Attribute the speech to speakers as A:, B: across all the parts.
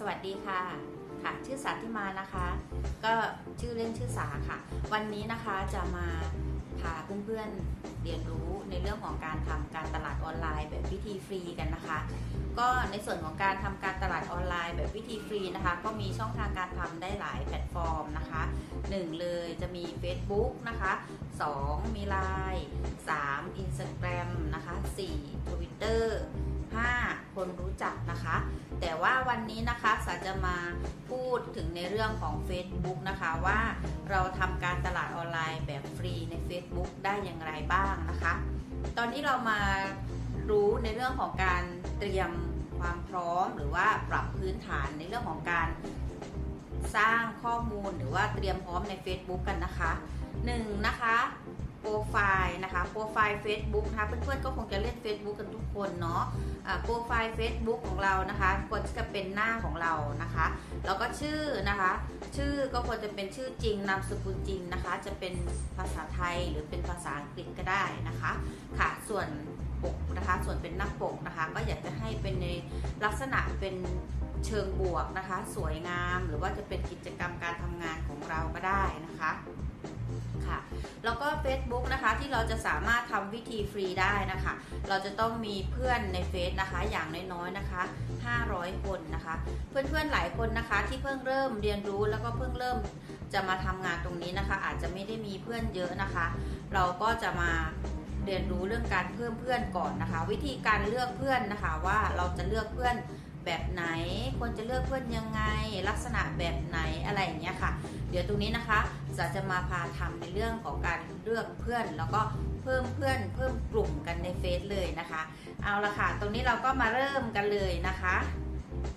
A: สวัสดีค่ะค่ะ ชื่อสาธิมานะคะ ก็ชื่อเล่นชื่อสาค่ะ วันนี้นะคะจะมาพาเพื่อนๆเรียนรู้ในเรื่องของการทำการตลาดออนไลน์แบบวิธีฟรีกันนะคะ ก็ในส่วนของการทำการตลาดออนไลน์แบบวิธีฟรีนะคะ ก็มีช่องทางการทำได้หลายแพลตฟอร์มนะคะ 1 เลยจะมี Facebook นะคะ 2 มี Line 3 Instagram นะคะ 4 Twitter 5 คนรู้จัก แต่ว่าวันนี้นะคะสาจะมาพูดถึงในเรื่องของ Facebook นะคะว่าเราทำการตลาดออนไลน์แบบฟรีใน Facebook ได้อย่างไรบ้างนะคะ ตอนนี้เรามารู้ในเรื่องของการเตรียมความพร้อมหรือว่าปรับพื้นฐานในเรื่องของการสร้างข้อมูลหรือว่าเตรียมพร้อมใน Facebook กันนะคะหนึ่งนะคะ รไฟล์นะคะ โปรไฟล์ Facebook นะคะ เพื่อนๆก็คงจะเล่น Facebook กันทุกคนเนาะโปรไฟล์ Facebook ของเรานะคะควรจะเป็นหน้าของเรานะคะ แล้วก็ชื่อนะคะ ชื่อก็ควรจะเป็นชื่อจริงนามสกุลจริงนะคะ จะเป็นภาษาไทยหรือเป็นภาษาอังกฤษก็ได้นะคะ ค่ะ ส่วนปกนะคะ ส่วนเป็นหน้าปกนะคะ ก็อยากจะให้เป็นในลักษณะเป็นเชิงบวกนะคะ สวยงาม หรือว่าจะเป็นกิจกรรมการทำงานของเราก็ได้นะคะ ค่ะ แล้วก็ Facebook นะคะที่เราจะสามารถทำวิธีฟรีได้นะคะ เราจะต้องมีเพื่อนในเฟซนะคะอย่างน้อยๆนะคะ 500 คนนะคะ เพื่อนๆหลายคนนะคะที่เพิ่งเริ่มเรียนรู้แล้วก็เพิ่งเริ่มจะมาทำงานตรงนี้นะคะ อาจจะไม่ได้มีเพื่อนเยอะนะคะ เราก็จะมาเรียนรู้เรื่องการเพิ่มเพื่อนก่อนนะคะ วิธีการเลือกเพื่อนนะคะว่าเราจะเลือกเพื่อน แบบไหน ควรจะเลือกเพื่อนยังไง ลักษณะแบบไหนอะไรอย่างเงี้ยค่ะ เดี๋ยวตรงนี้นะคะจะจะมาพาทำในเรื่องของการเลือกเพื่อน แล้วก็เพิ่มเพื่อน เพิ่มกลุ่มกันในเฟซเลยนะคะ เอาละค่ะ ตรงนี้เราก็มาเริ่มกันเลยนะคะ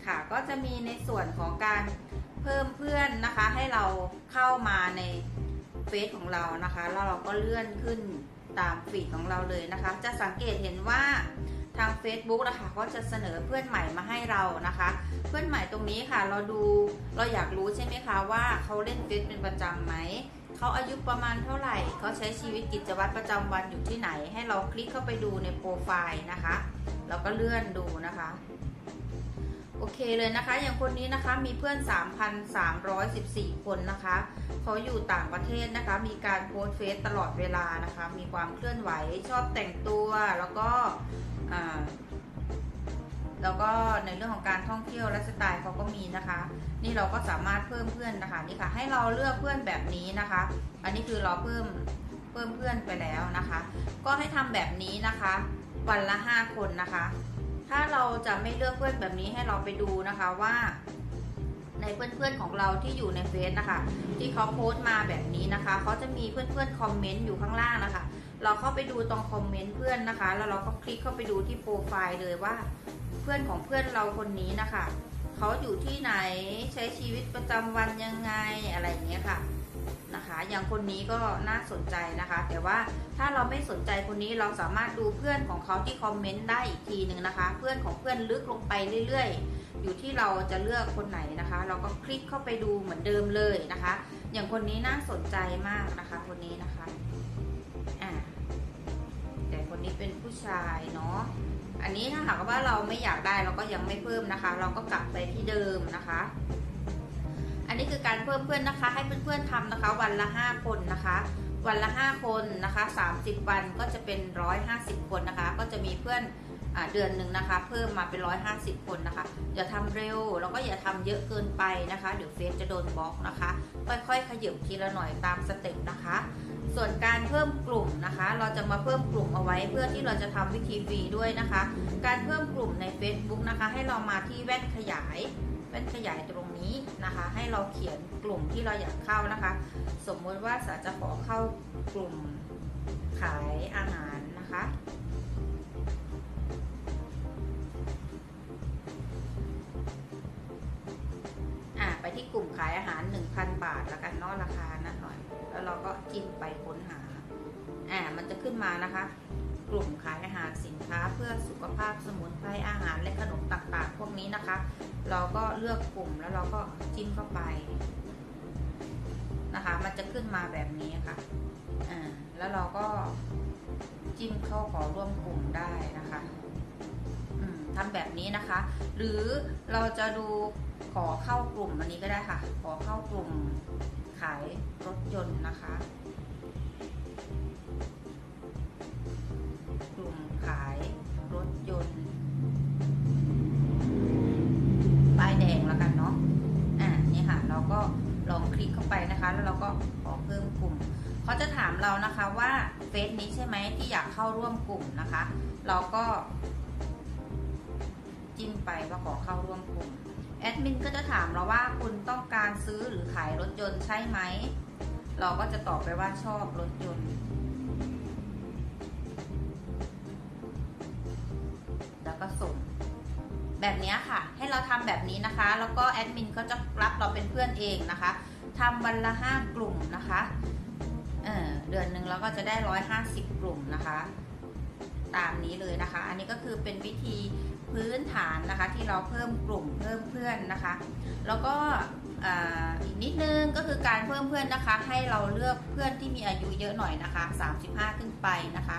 A: ค่ะ ก็จะมีในส่วนของการเพิ่มเพื่อนนะคะ ให้เราเข้ามาในเฟซของเรานะคะ แล้วเราก็เลื่อนขึ้นตามฟีดของเราเลยนะคะ จะสังเกตเห็นว่า ทาง Facebook นะคะก็จะเสนอเพื่อนใหม่มาให้เรานะคะ เพื่อนใหม่ตรงนี้ค่ะเราดูเราอยากรู้ใช่ไหมคะว่าเขาเล่นเฟซเป็นประจำไหมเขาอายุประมาณเท่าไหร่เขาใช้ชีวิตกิจวัตรประจำวันอยู่ที่ไหน ให้เราคลิกเข้าไปดูในโปรไฟล์นะคะแล้วก็เลื่อนดูนะคะโอเคเลยนะคะ อย่างคนนี้นะคะมีเพื่อน 3,314 คนนะคะเขาอยู่ต่างประเทศนะคะ มีการโพสเฟซตลอดเวลานะคะ มีความเคลื่อนไหวชอบแต่งตัวแล้วก็ แล้วก็ในเรื่องของการท่องเที่ยวและสไตล์เขาก็มีนะคะ นี่เราก็สามารถเพิ่มเพื่อนนะคะนี่ค่ะ ให้เราเลือกเพื่อนแบบนี้นะคะ อันนี้คือเราเพิ่มเพิ่มเพื่อนไปแล้วนะคะ ก็ให้ทำแบบนี้นะคะ วันละห้าคนนะคะ ถ้าเราจะไม่เลือกเพื่อนแบบนี้ให้เราไปดูนะคะว่า ในเพื่อนๆของเราที่อยู่ในเฟซนะคะ ที่เขาโพสต์มาแบบนี้นะคะเขาจะมีเพื่อนๆคอมเมนต์อยู่ข้างล่างนะคะ เราเข้าไปดูตรงคอมเมนต์เพื่อนนะคะ แล้วเราก็คลิกเข้าไปดูที่โปรไฟล์เลยว่า เพื่อนของเพื่อนเราคนนี้นะคะเขาอยู่ที่ไหนใช้ชีวิตประจำวันยังไงอะไรอย่างเงี้ยค่ะนะคะ อย่างคนนี้ก็น่าสนใจนะคะ แต่ว่าถ้าเราไม่สนใจคนนี้เราสามารถดูเพื่อนของเขาที่คอมเมนต์ได้อีกทีหนึ่งนะคะ เพื่อนของเพื่อนลึกลงไปเรื่อย ๆ อยู่ที่เราจะเลือกคนไหนนะคะ เราก็คลิกเข้าไปดูเหมือนเดิมเลยนะคะ อย่างคนนี้น่าสนใจมากนะคะ คนนี้นะคะ นี้เป็นผู้ชายเนาะอันนี้ถ้าหากว่าเราไม่อยากได้เราก็ยังไม่เพิ่มนะคะ เราก็กลับไปที่เดิมนะคะ อันนี้คือการเพิ่มเพื่อนนะคะ ให้เพื่อนๆทำนะคะ วันละ 5 คนนะคะ วันละ 5 คนนะคะ30 วันก็จะเป็น 150 คนนะคะ ก็จะมีเพื่อนอเดือนหนึ่งนะคะ เพิ่มมาเป็น 150 คนนะคะ อย่าทำเร็วแล้วก็อย่าทำเยอะเกินไปนะคะ เดี๋ยวเฟซจะโดนบล็อกนะคะ ค่อยๆขยับทีละหน่อยตามสเต็ปนะคะ ส่วนการเพิ่มกลุ่มนะคะ เราจะมาเพิ่มกลุ่มเอาไว้เพื่อที่เราจะทำวิธีฟรีด้วยนะคะ การเพิ่มกลุ่มใน Facebook นะคะ ให้เรามาที่แว่นขยายแว่นขยายตรงนี้นะคะ ให้เราเขียนกลุ่มที่เราอยากเข้านะคะ สมมติว่าสาจะขอเข้ากลุ่มขายอาหารนะคะ ไปที่กลุ่มขายอาหาร 1,000 บาทแล้วกันเนาะราค แล้วเราก็จิ้มไปค้นหาอ่ามันจะขึ้นมานะคะ กลุ่มขายอาหารสินค้าเพื่อสุขภาพสมุนไพรอาหารและขนมต่างๆ พวกนี้นะคะ เราก็เลือกกลุ่มแล้วเราก็จิ้มเข้าไปนะคะ มันจะขึ้นมาแบบนี้ค่ะอ่าแล้วเราก็จิ้มเข้าขอร่วมกลุ่มได้นะคะทำแบบนี้นะคะ หรือเราจะดูขอเข้ากลุ่มอันนี้ก็ได้ค่ะ ขอเข้ากลุ่ม ขายรถยนต์นะคะ กลุ่มขายรถยนต์ป้ายแดงแล้วกันเนาะ อ่า นี่ค่ะ เราก็ลองคลิกเข้าไปนะคะ แล้วเราก็ขอเพิ่มกลุ่ม เขาจะถามเรานะคะว่าเฟซนี้ใช่ไหมที่อยากเข้าร่วมกลุ่มนะคะ เราก็จิ้มไปว่าขอเข้าร่วมกลุ่ม แอดมินก็จะถามเราว่าคุณต้องการซื้อหรือขายรถยนต์ใช่ไหม เราก็จะตอบไปว่าชอบรถยนต์ แล้วก็ส่งแบบนี้ค่ะ ให้เราทำแบบนี้นะคะ แล้วก็แอดมินก็จะรับเราเป็นเพื่อนเองนะคะทำวันละห้ากลุ่มนะคะเเดือนหนึ่งเราก็จะได้ร้อยห้าสิบกลุ่มนะคะ ตามนี้เลยนะคะ อันนี้ก็คือเป็นวิธี พื้นฐานนะคะที่เราเพิ่มกลุ่มเพิ่มเพื่อนนะคะ แล้วก็อีกนิดนึงก็คือการเพิ่มเพื่อนนะคะ ให้เราเลือกเพื่อนที่มีอายุเยอะหน่อยนะคะ 35 ขึ้นไปนะคะ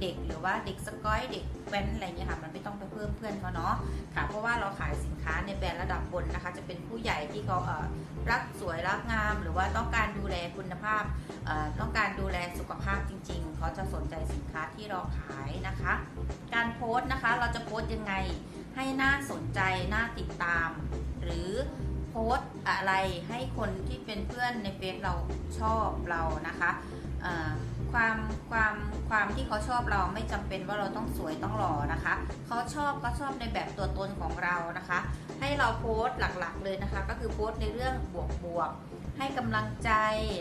A: เด็กๆ หรือว่าเด็กสกอยเด็กแว้นอะไรเงี้ยค่ะ มันไม่ต้องไปเพิ่มเพื่อนเขาเนาะค่ะ เพราะว่าเราขายสินค้าในแบรนด์ระดับบนนะคะ จะเป็นผู้ใหญ่ที่เขาเอ่อรักสวยรักงาม หรือว่าต้องการดูแลคุณภาพเอ่อต้องการดูแลสุขภาพจริง ๆ เขาจะสนใจสินค้าที่เราขายนะคะ การโพสต์นะคะเราจะโพสต์ยังไงให้น่าสนใจน่าติดตาม หรือโพสต์อะไรให้คนที่เป็นเพื่อนในเฟซเราชอบเรานะคะเอ่อ ความความความที่เขาชอบเราไม่จำเป็นว่าเราต้องสวยต้องหล่อนะคะเขาชอบก็ชอบในแบบตัวตนของเรานะคะ ให้เราโพสต์หลักๆเลยนะคะ ก็คือโพสต์ในเรื่องบวกๆให้กำลังใจ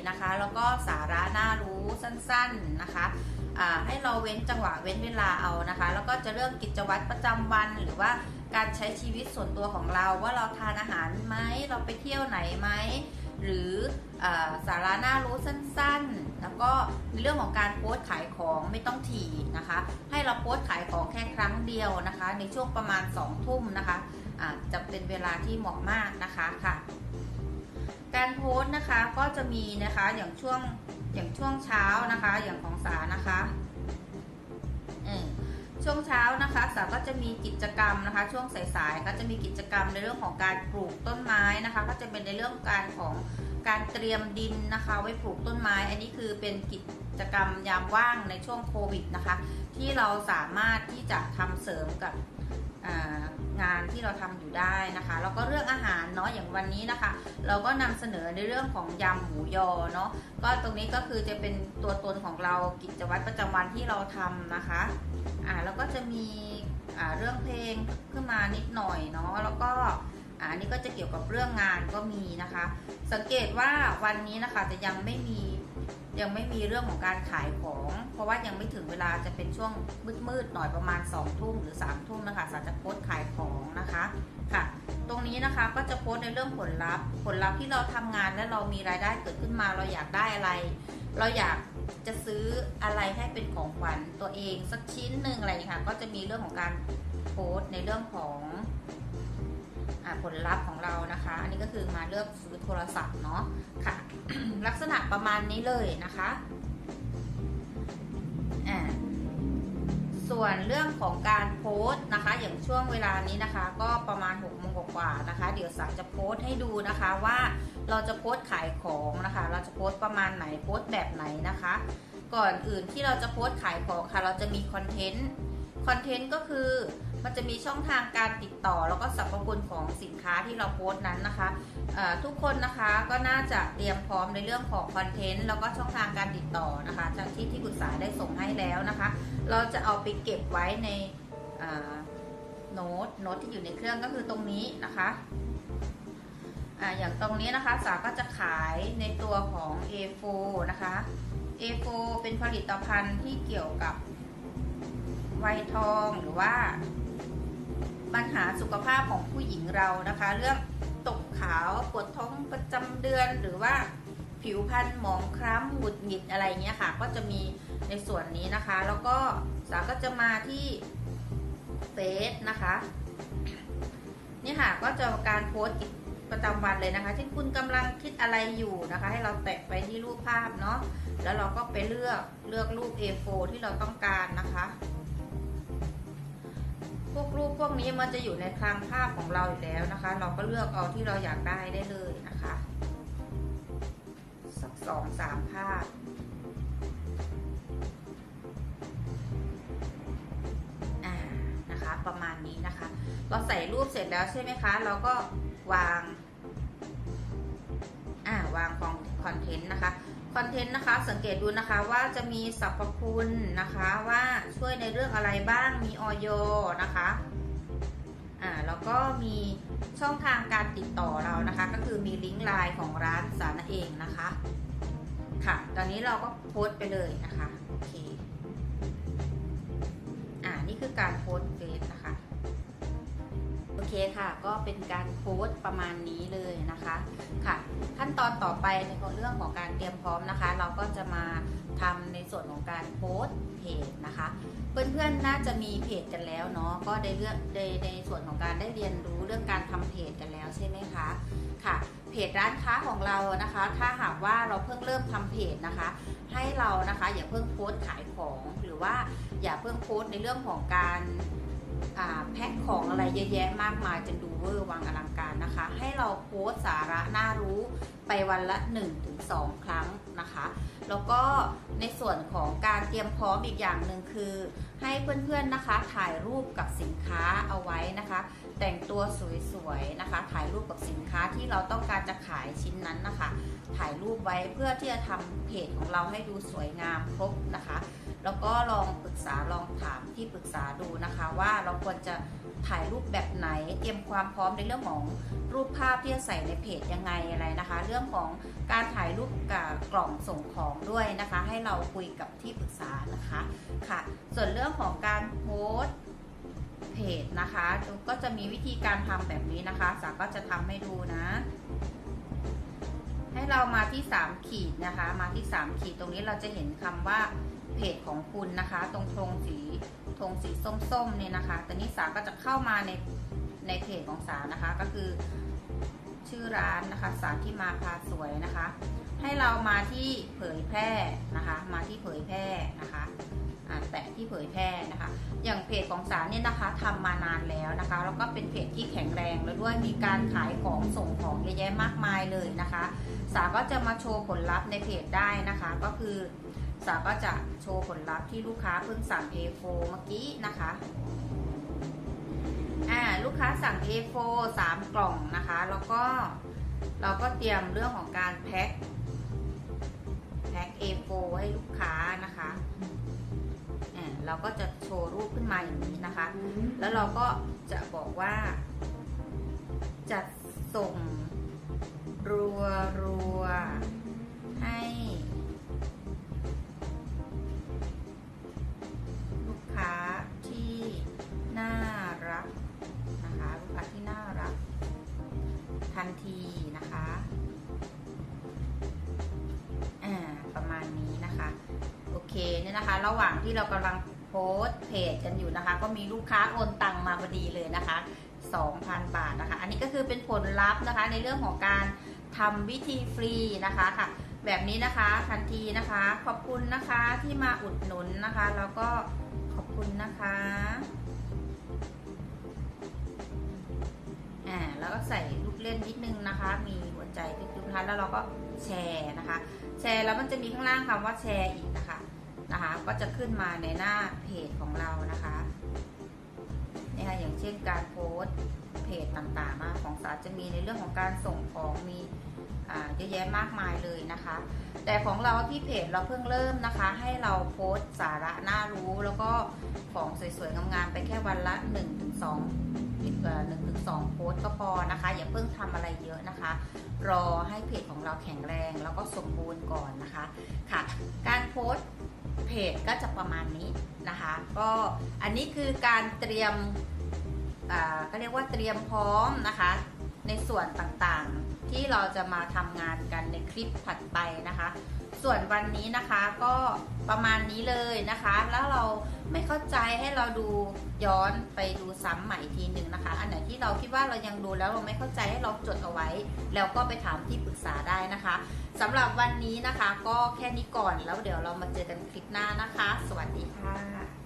A: นะคะ แล้วก็สาระน่ารู้สั้นๆนะคะให้เราเว้นจังหวะเว้นเวลาเอานะคะ แล้วก็จะเรื่องกิจวัตรประจำวันหรือว่าการใช้ชีวิตส่วนตัวของเราว่าเราทานอาหารไหมเราไปเที่ยวไหนไหม หรืออาสาระน่ารู้สั้นๆ แล้วก็ในเรื่องของการโพสต์ขายของไม่ต้องถี่นะคะ ให้เราโพสต์ขายของแค่ครั้งเดียวนะคะ ในช่วงประมาณ2ทุ่มนะคะอ่าจะเป็นเวลาที่เหมาะมากนะคะค่ะ การโพสต์นะคะก็จะมีนะคะอย่างช่วงอย่างช่วงเช้านะคะ อย่างของสานะคะ ช่วงเช้านะคะสาก็จะมีกิจกรรมนะคะ ช่วงสายๆก็จะมีกิจกรรมในเรื่องของการปลูกต้นไม้นะคะ ก็จะเป็นในเรื่องการของการเตรียมดินนะคะ ไว้ปลูกต้นไม้ อันนี้คือเป็นกิจกรรมยามว่างในช่วงโควิดนะคะ ที่เราสามารถที่จะทำเสริมกับงานที่เราทำอยู่ได้นะคะ แล้วก็เรื่องอาหารเนาะอย่างวันนี้นะคะ เราก็นำเสนอในเรื่องของยำหมูยอเนาะก็ตรงนี้ก็คือจะเป็นตัวตนของเรากิจวัตรประจำวันที่เราทำนะคะ อ่าแล้วก็จะมีอ่าเรื่องเพลงขึ้นมานิดหน่อยเนาะแล้วก็อ่าอันนี้ก็จะเกี่ยวกับเรื่องงานก็มีนะคะ สังเกตว่าวันนี้นะคะจะยังไม่มียังไม่มีเรื่องของการขายของ เพราะว่ายังไม่ถึงเวลาจะเป็นช่วงมืดๆหน่อยประมาณ2องทุ่มหรือ3ามทุ่มนะคะสาจะโพสขายของนะคะค่ะ ตรงนี้นะคะก็จะโพสในเรื่องผลลัพธ์ ผลลัพธ์ที่เราทำงานและเรามีรายได้เกิดขึ้นมาเราอยากได้อะไร เราอยาก จะซื้ออะไรให้เป็นของขวัญตัวเองสักชิ้นหนึ่งอะไรค่ะ ก็จะมีเรื่องของการโพสต์ในเรื่องของผลลัพธ์ของเรานะคะ อันนี้ก็คือมาเลือกซื้อโทรศัพท์เนาะค่ะ ลักษณะประมาณนี้เลยนะคะอ่าส่วนเรื่องของการโพสต์นะคะ อย่างช่วงเวลานี้นะคะ ก็ประมาณ6กโมงกว่านะคะ เดี๋ยวสาจะโพสต์ให้ดูนะคะว่าเราจะโพสต์ขายของนะคะ เราจะโพสต์ประมาณไหนโพสต์แบบไหนนะคะ ก่อนอื่นที่เราจะโพสต์ขายของค่ะ เราจะมีคอนเทนต์ คอนเทนต์ก็คือมันจะมีช่องทางการติดต่อ แล้วก็สรรพคุณของสินค้าที่เราโพสต์นั้นนะคะ ทุกคนนะคะก็น่าจะเตรียมพร้อมในเรื่องของคอนเทนต์แล้วก็ช่องทางการติดต่อนะคะ จากที่ที่ปรึกษาได้ส่งให้แล้วนะคะ เราจะเอาไปเก็บไว้ในโน้ตโน้ตที่อยู่ในเครื่องก็คือตรงนี้นะคะอ่าอย่างตรงนี้นะคะสาก็จะขายในตัวของ A4 นะคะ A4 เป็นผลิตภัณฑ์ที่เกี่ยวกับไวยทองหรือว่า ปัญหาสุขภาพของผู้หญิงเรานะคะ เรื่องตกขาวปวดท้องประจำเดือนหรือว่าผิวพรรณหมองคล้ำหงุดหงิดอะไรเงี้ยค่ะ ก็จะมีในส่วนนี้นะคะ แล้วก็สาก็จะมาที่เฟซนะคะ นี่ค่ะก็จะการโพสต์กิจ ประจำวันเลยนะคะที่คุณกำลังคิดอะไรอยู่นะคะ ให้เราแตะไปที่รูปภาพเนาะแล้วเราก็ไปเลือกเลือกรูป A4 ที่เราต้องการนะคะ พวกรูปพวกนี้มันจะอยู่ในคลังภาพของเราอยู่แล้วนะคะ เราก็เลือกเอาที่เราอยากได้ได้เลยนะคะสักสองสามภาพนะคะประมาณนี้นะคะเราใส่รูปเสร็จแล้วใช่ไหมคะ เราก็ วางอ่าวางของคอนเทนต์นะคะคอนเทนต์นะคะสังเกตดูนะคะว่าจะมีสรรพคุณนะคะว่าช่วยในเรื่องอะไรบ้างมีออยนะคะอ่าแล้วก็มีช่องทางการติดต่อเรานะคะ ก็คือมีลิงก์ไลน์ของร้านสารเองนะคะ ค่ะ ตอนนี้เราก็โพสต์ไปเลยนะคะโอเคอ่านี่คือการโพสต์เฟซ เคค่ะ ก็เป็นการโพสต์ประมาณนี้เลยนะคะค่ะ ขั้นตอนต่อไปในเรื่องของการเตรียมพร้อมนะคะ เราก็จะมาทำในส่วนของการโพสต์เพจนะคะ เพื่อนๆน่าจะมีเพจกันแล้วเนาะก็ได้เรื่องในในส่วนของการได้เรียนรู้เรื่องการทำเพจกันแล้วใช่ไหมคะค่ะ เพจร้านค้าของเรานะคะ ถ้าหากว่าเราเพิ่งเริ่มทำเพจนะคะ ให้เรานะคะอย่าเพิ่งโพสต์ขายของหรือว่าอย่าเพิ่งโพสต์ในเรื่องของการ แพ็คของอะไรเยอะแยะมากมายจนดูเวอร์วังอลังการนะคะ ให้เราโพสสาระน่ารู้ไปวันละ 1-2 ครั้งนะคะ แล้วก็ในส่วนของการเตรียมพร้อมอีกอย่างหนึ่งคือ ให้เพื่อนๆนะคะถ่ายรูปกับสินค้าเอาไว้นะคะ แต่งตัวสวยๆนะคะ ถ่ายรูปกับสินค้าที่เราต้องการจะขายชิ้นนั้นนะคะ ถ่ายรูปไว้เพื่อที่จะทำเพจของเราให้ดูสวยงามครบนะคะ แล้วก็ลองปรึกษาลองถามที่ปรึกษาดูนะคะ ว่าเราควรจะถ่ายรูปแบบไหน เตรียมความพร้อมในเรื่องของรูปภาพที่จะใส่ในเพจยังไงอะไรนะคะ เรื่องของการถ่ายรูปกับกล่องส่งของด้วยนะคะ ให้เราคุยกับที่ปรึกษานะคะค่ะ ส่วนเรื่องของการโพสต์ เพจนะคะก็จะมีวิธีการทำแบบนี้นะคะสาก็จะทำให้ดูนะ ให้เรามาที่ 3 ขีดนะคะ มาที่ 3 ขีดตรงนี้เราจะเห็นคำว่าเพจของคุณนะคะ ตรงธงสีธงสีส้มๆเนี่ยนะคะตอนนี้สาก็จะเข้ามาในในเพจของสานะคะก็คือ ชื่อร้านนะคะ สาที่มาพาสวยนะคะ ให้เรามาที่เผยแพร่นะคะ มาที่เผยแพร่นะคะ อ่าแตะที่เผยแพร่นะคะ อย่างเพจของสาเนี่ยนะคะทำมานานแล้วนะคะ แล้วก็เป็นเพจที่แข็งแรงแล้วด้วยมีการขายของส่งของเยอะแยะมากมายเลยนะคะ สาก็จะมาโชว์ผลลัพธ์ในเพจได้นะคะ ก็คือสาก็จะโชว์ผลลัพธ์ที่ลูกค้าเพิ่งสั่ง A4 เมื่อกี้นะคะอ่าลูกค้าสั่ง A4 3 กล่องนะคะ แล้วก็เราก็เตรียมเรื่องของการแพ็คแพ็ค A4 ให้ลูกค้านะคะ เราก็จะโชว์รูปขึ้นมาอย่างนี้นะคะ แล้วเราก็จะบอกว่าจะส่งรัวรัวๆให้ลูกค้าที่น่ารักนะคะลูกค้าที่น่ารัก ทันทีนะคะอ่าประมาณนี้นะคะ โอเคเนี่ยนะคะ ระหว่างที่เรากำลัง โพสเพจกันอยู่นะคะ ก็มีลูกค้าโอนตังมาพอดีเลยนะคะ 2,000 บาทนะคะ อันนี้ก็คือเป็นผลลัพธ์นะคะในเรื่องของการทำวิธีฟรีนะคะค่ะ แบบนี้นะคะทันทีนะคะ ขอบคุณนะคะที่มาอุดหนุนนะคะ แล้วก็ขอบคุณนะคะอ่าแล้วก็ใส่ลูกเล่นนิดนึงนะคะ มีหัวใจจุ๊บๆนะคะแล้วเราก็แชร์นะคะ แชร์แล้วมันจะมีข้างล่างคำว่าแชร์อีกนะคะ นะคะ ก็จะขึ้นมาในหน้าเพจของเรานะคะนี่ค่ะอย่างเช่นการโพสเพจต่างๆนะของสาจะมีในเรื่องของการส่งของมีเยอะแยะมากมายเลยนะคะ แต่ของเราที่เพจเราเพิ่งเริ่มนะคะ ให้เราโพสสาระน่ารู้แล้วก็ของสวยๆงามๆไปแค่วันละ 1-2เอ่อหนึ่งถึงสองโพสก็พอนะคะ อย่าเพิ่งทำอะไรเยอะนะคะ รอให้เพจของเราแข็งแรงแล้วก็สมบูรณ์ก่อนนะคะค่ะ การโพส เพจก็จะประมาณนี้นะคะ ก็อันนี้คือการเตรียมก็เรียกว่าเตรียมพร้อมนะคะ ในส่วนต่าง ที่เราจะมาทำงานกันในคลิปถัดไปนะคะ ส่วนวันนี้นะคะก็ประมาณนี้เลยนะคะ แล้วเราไม่เข้าใจให้เราดูย้อนไปดูซ้ำใหม่อีกทีหนึ่งนะคะ อันไหนที่เราคิดว่าเรายังดูแล้วเราไม่เข้าใจให้เราจดเอาไว้ แล้วก็ไปถามที่ปรึกษาได้นะคะสำหรับวันนี้นะคะ ก็แค่นี้ก่อนแล้วเดี๋ยวเรามาเจอกันคลิปหน้านะคะ สวัสดีค่ะ